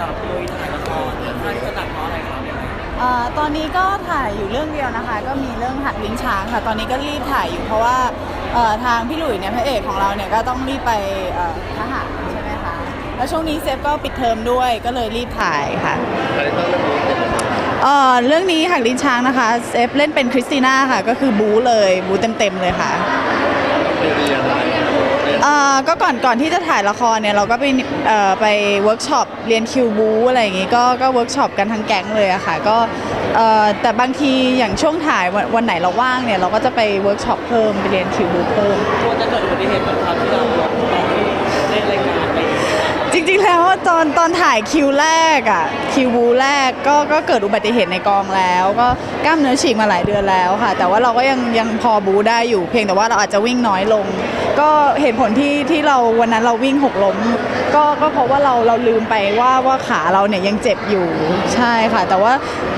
กับลุยถ่ายละครค่าที่จะตัดเพราะอะไรครับยังไงเอ่อตอนนี้ก็ถ่ายอยู่เรื่องเดียวนะคะ ก็มีเรื่องหักลิ้นช้างค่ะ ตอนนี้ก็รีบถ่ายอยู่เพราะว่าเอ่อทางพี่หลุยเนี่ยพระเอกของเราเนี่ยก็ต้องรีบไปเอ่อทหารใช่ไหมคะแล้วช่วงนี้เซฟก็ปิดเทอมด้วยก็เลยรีบถ่ายค่ะอะไรต้องเรื่องนี้เป็นยังไงเอ่อเรื่องนี้หักลิ้นช้างนะคะเซฟเล่นเป็นคริสติน่าค่ะ ก็คือบู๊เลยบู๊เต็มๆเลยค่ะไปเรียนอะไรเรียนเอ่อก็ก่อนก่อนที่จะถ่ายละครเนี่ยเราก็ไปเอ่อไปเวิร์กช็อปเรียนคิวบูอะไรอย่างงี้ก็ก็เวิร์กช็อปกันทั้งแก๊งเลยอะค่ะก็เอ่อแต่บางทีอย่างช่วงถ่ายวันวันไหนเราว่างเนี่ยเราก็จะไปเวิร์กช็อปเพิ่มไปเรียนคิวบูเพิ่ม กลัวจะเกิดอุบัติเหตุแบบคราวที่เราลงตอนที่เล่นรายการ จริงๆ แล้วตอนตอนถ่ายคิวแรกอะคิวบูแรกก็ก็เกิดอุบัติเหตุในกองแล้ว ก็กล้ามเนื้อฉีกมาหลายเดือนแล้วค่ะ แต่ว่าเราก็ยังยังพอบูได้อยู่ เพียงแต่ว่าเราอาจจะวิ่งน้อยลง ก็เหตุผลที่ที่เราวันนั้นเราวิ่งหกล้ม ก็ก็เพราะว่าเราเราลืมไปว่าว่าขาเราเนี่ยยังเจ็บอยู่ใช่ค่ะ แต่ว่า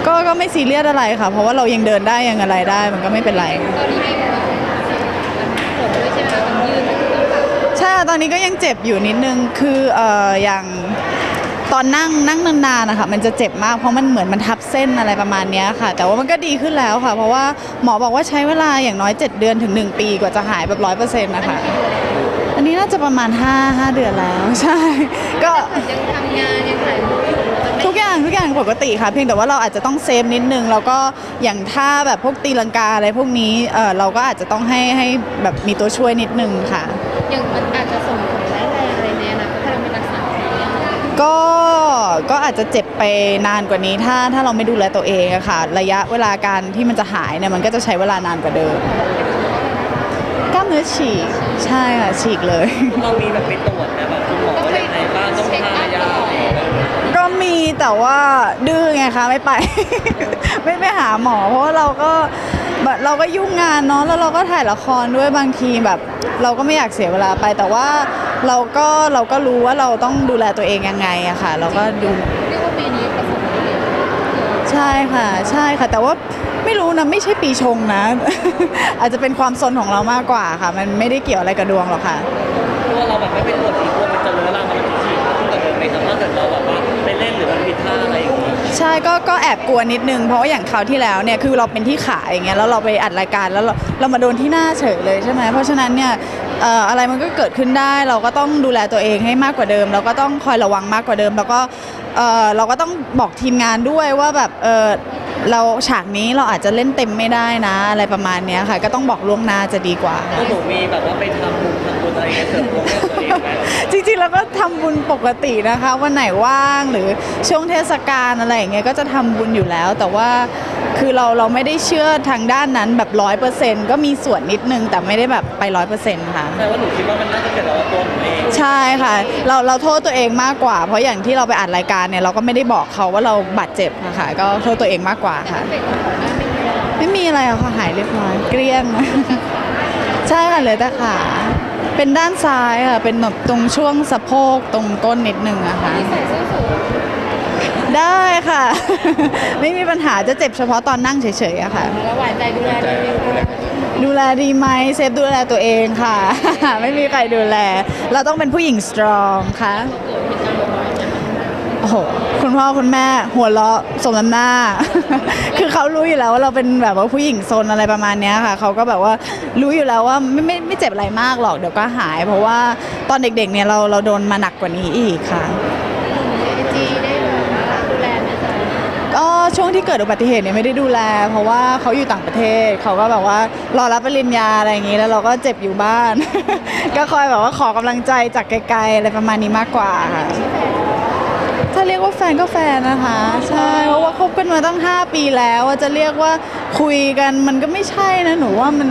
ก็ก็ไม่ซีเรียสอะไรค่ะ เพราะว่าเรายังเดินได้ยังอะไรได้มันก็ไม่เป็นไรตอนนี้มีแบบผลด้วยใช่ไหมมันยืด ตอนนี้ก็ยังเจ็บอยู่นิดนึงคือเอ่ออย่างตอนนั่งนั่งนานๆนะคะมันจะเจ็บมากเพราะมันเหมือนมันทับเส้นอะไรประมาณเนี้ยค่ะ แต่ว่ามันก็ดีขึ้นแล้วค่ะ เพราะว่าหมอบอกว่าใช้เวลาอย่างน้อย 7 เดือนถึง 1 ปีกว่าจะหายแบบร้อยเปอร์เซ็นต์นะคะ อันนี้น่าจะประมาณ 5 5 เดือนแล้วใช่ ก็ยังทำงานยังถ่ายรูปอยู่มันไม่ทุกอย่างทุกอย่างปกติค่ะ เพียงแต่ว่าเราอาจจะต้องเซฟนิดนึงแล้วก็อย่างท่าแบบพวกตีลังกาอะไรพวกนี้เออเราก็อาจจะต้องให้ให้แบบมีตัวช่วยนิดนึงค่ะ ยังมันอาจจะส่งผลร้ายแรงอะไรในอนาคตถ้าเราไม่รักษาอะไรอย่างเงี้ยค่ะก็ก็อาจจะเจ็บไปนานกว่านี้ถ้าถ้าเราไม่ดูแลตัวเองอะค่ะ ระยะเวลาการที่มันจะหายเนี่ยมันก็จะใช้เวลานานกว่าเดิมกล้ามเนื้อฉีกใช่ค่ะฉีกเลย เรามีแบบไปตรวจนะแบบคุณหมอว่ายังไงบ้างต้องทานยาอะไรอย่างเงี้ยก็มีแต่ว่าดื้อไงคะไม่ไป ไม่ไปหาหมอ เพราะว่าเราก็ แบบเราก็ยุ่งงานเนาะแล้วเราก็ถ่ายละครด้วยบางทีแบบ เราก็ไม่อยากเสียเวลาไป แต่ว่าเราก็เราก็รู้ว่าเราต้องดูแลตัวเองยังไงอะค่ะ เราก็ดูเรียกว่าปีนี้ประสบอุบัติเหตุใช่ค่ะ ใช่ค่ะ แต่ว่าไม่รู้นะไม่ใช่ปีชงนะ อาจจะเป็นความสนของเรามากกว่าค่ะ มันไม่ได้เกี่ยวอะไรกับดวงหรอกค่ะ ก็ก็แอบกลัวนิดนึง เพราะว่าอย่างคราวที่แล้วเนี่ยคือเราเป็นที่ขาอย่างเงี้ยแล้วเราไปอัดรายการแล้วเราเรามาโดนที่หน้าเฉยเลยใช่ไหมเพราะฉะนั้นเนี่ยเอ่ออะไรมันก็เกิดขึ้นได้ เราก็ต้องดูแลตัวเองให้มากกว่าเดิม เราก็ต้องคอยระวังมากกว่าเดิม แล้วก็เอ่อเราก็ต้องบอกทีมงานด้วยว่าแบบเออ เราฉากนี้เราอาจจะเล่นเต็มไม่ได้นะ อะไรประมาณเนี้ยค่ะ ก็ต้องบอกล่วงหน้าจะดีกว่า แล้วหนูมีแบบว่าไปทำบุญทำบุญอะไรเงี้ยเสริมดวงให้ตัวเองไหมจริงๆแล้วก็ทำบุญปกตินะคะ วันไหนว่างหรือช่วงเทศกาลอะไรอย่างเงี้ยก็จะทำบุญอยู่แล้ว แต่ว่าคือเราเราไม่ได้เชื่อทางด้านนั้นแบบร้อยเปอร์เซ็นต์ก็มีส่วนนิดนึงแต่ไม่ได้แบบไปร้อยเปอร์เซ็นต์ค่ะ แต่ว่าหนูคิดว่ามันน่าจะเกิดจากว่าตัวหนูเองใช่ค่ะ เราเราโทษตัวเองมากกว่า เพราะอย่างที่เราไปอัดรายการเนี่ยเราก็ไม่ได้บอกเขาว่าเราบาดเจ็บนะค่ะก็โทษตัวเองมากกว่าค่ะ ไม่มีอะไรค่ะหายเรียบร้อยเกลี้ยง ใช่ค่ะเหลือแต่ขาเป็นด้านซ้ายค่ะ เป็นแบบตรงช่วงสะโพกตรงก้นนิดนึงอะค่ะใส่เสื้อสู ได้ค่ะ ไม่มีปัญหาจะเจ็บเฉพาะตอนนั่งเฉยๆอะค่ะ แล้วหวานใจดูแลดีไหมคะดูแลดีไหมเซฟดูแลตัวเองค่ะ ไม่มีใครดูแล เราต้องเป็นผู้หญิงสตรองค่ะเกิดเหตุการณ์แบบนี้นะคะโอ้โหคุณพ่อคุณแม่หัวเราะสมน้ำหน้า คือเขารู้อยู่แล้วว่าเราเป็นแบบว่าผู้หญิงซนอะไรประมาณเนี้ยค่ะ เขาก็แบบว่ารู้อยู่แล้วว่าไม่ไม่ไม่เจ็บอะไรมากหรอกเดี๋ยวก็หาย เพราะว่าตอนเด็กๆเนี่ยเราเราโดนมาหนักกว่านี้อีกค่ะ ไอจีได้แบบว่าดูแลไหมคะ ก็ช่วง ที่เกิดอุบัติเหตุเนี่ยไม่ได้ดูแล เพราะว่าเขาอยู่ต่างประเทศ เขาก็แบบว่ารอรับปริญญาอะไรอย่างนี้ แล้วเราก็เจ็บอยู่บ้าน ก็คอยแบบว่าขอกำลังใจจากไกลๆอะไรประมาณนี้มากกว่าค่ะถ้าเรียกว่าแฟนก็แฟนนะคะ ใช่ เพราะว่าคบกันมาตั้ง 5 ปีแล้วจะเรียกว่าคุยกันมันก็ไม่ใช่นะหนูว่ามัน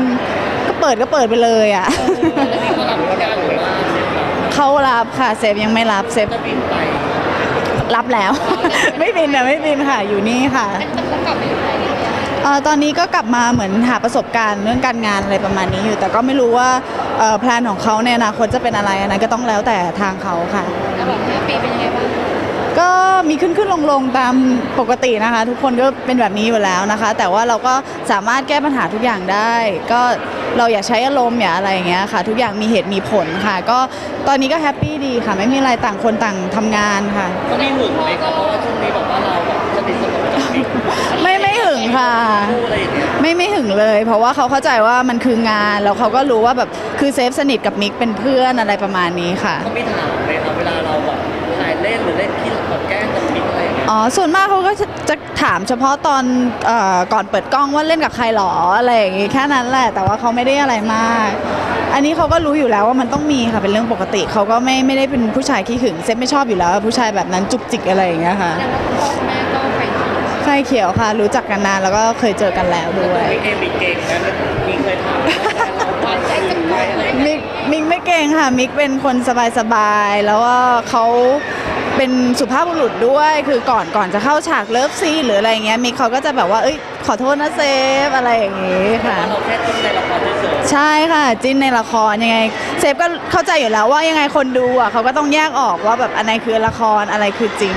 ก็เปิดก็เปิดไปเลยอะเขารับผิดชอบหรือว่าเขารับค่ะเซฟยังไม่รับเซฟจะบินไป รับแล้ว ไม่บินอะไม่บินค่ะอยู่นี่ค่ะอันนี้ต้องกลับไปอยู่ไทยเนี่ยเอ่อตอนนี้ก็กลับมาเหมือนหาประสบการณ์เรื่องการงานอะไรประมาณนี้อยู่ แต่ก็ไม่รู้ว่าเอ่อแพลนของเขาในอนาคตจะเป็นอะไรอันนั้นก็ต้องแล้วแต่ทางเขาค่ะ แล้วบอกห้าปีเป็นยังไงบ้างก็มีขึ้นขึ้นลงลงตามปกตินะคะ ทุกคนก็เป็นแบบนี้อยู่แล้วนะคะ แต่ว่าเราก็สามารถแก้ปัญหาทุกอย่างได้ ก็ เราอย่าใช้อารมณ์อย่าอะไรอย่างเงี้ยค่ะ ทุกอย่างมีเหตุมีผลค่ะ ก็ตอนนี้ก็แฮปปี้ดีค่ะ ไม่มีอะไรต่างคนต่างทำงานค่ะเขามีหึงไหมครับเพราะว่าช่วงนี้บอกว่าเราแบบสนิทสนมกับบิ๊กไม่ไม่หึงค่ะ คู่อะไรอย่างเงี้ยไม่ไม่หึงเลย เพราะว่าเขาเข้าใจว่ามันคืองานแล้วเขาก็รู้ว่าแบบคือเซฟสนิทกับมิกเป็นเพื่อนอะไรประมาณนี้ค่ะ เขาไม่ถามไหมครับเวลาเราแบบถ่ายเล่นหรือเล่นที่แบบแกล้งกับบิ๊ก อะไรอย่างเงี้ยอ๋อ ส่วนมากเขาก็จะจะถามเฉพาะตอนเอ่อก่อนเปิดกล้องว่าเล่นกับใครหรออะไรอย่างงี้แค่นั้นแหละ แต่ว่าเขาไม่ได้อะไรมาก อันนี้เขาก็รู้อยู่แล้วว่ามันต้องมีค่ะเป็นเรื่องปกติเขาก็ไม่ไม่ได้เป็นผู้ชายขี้หึงเซฟไม่ชอบอยู่แล้ว ผู้ชายแบบนั้นจุกจิกอะไรอย่างเงี้ยค่ะแต่ว่าคุณพ่อคุณแม่ก็ไปที่ไฟเขียวค่ะ รู้จักกันนานแล้วก็เคยเจอกันแล้วด้วยบิ๊กเองมีเก่งนะมีเคยถามว่าแฟนเราไปใจจังไปอะไรอย่างเงี้ยมิกมิกไม่เก่งค่ะมิกเป็นคนสบายๆแล้วว่าเขา เป็นสุภาพบุรุษด้วย คือก่อนก่อนจะเข้าฉากเลิฟซีนหรืออะไรเงี้ยมิกเขาก็จะแบบว่าเอ้ยขอโทษนะเซฟอะไรอย่างงี้ค่ะ เราแค่จิ้นในละครเฉยใช่ค่ะจิ้นในละครยังไง เซฟก็เข้าใจอยู่แล้วว่ายังไงคนดูอะเขาก็ต้องแยกออกว่าแบบอันไหนคือละครอะไรคือจริง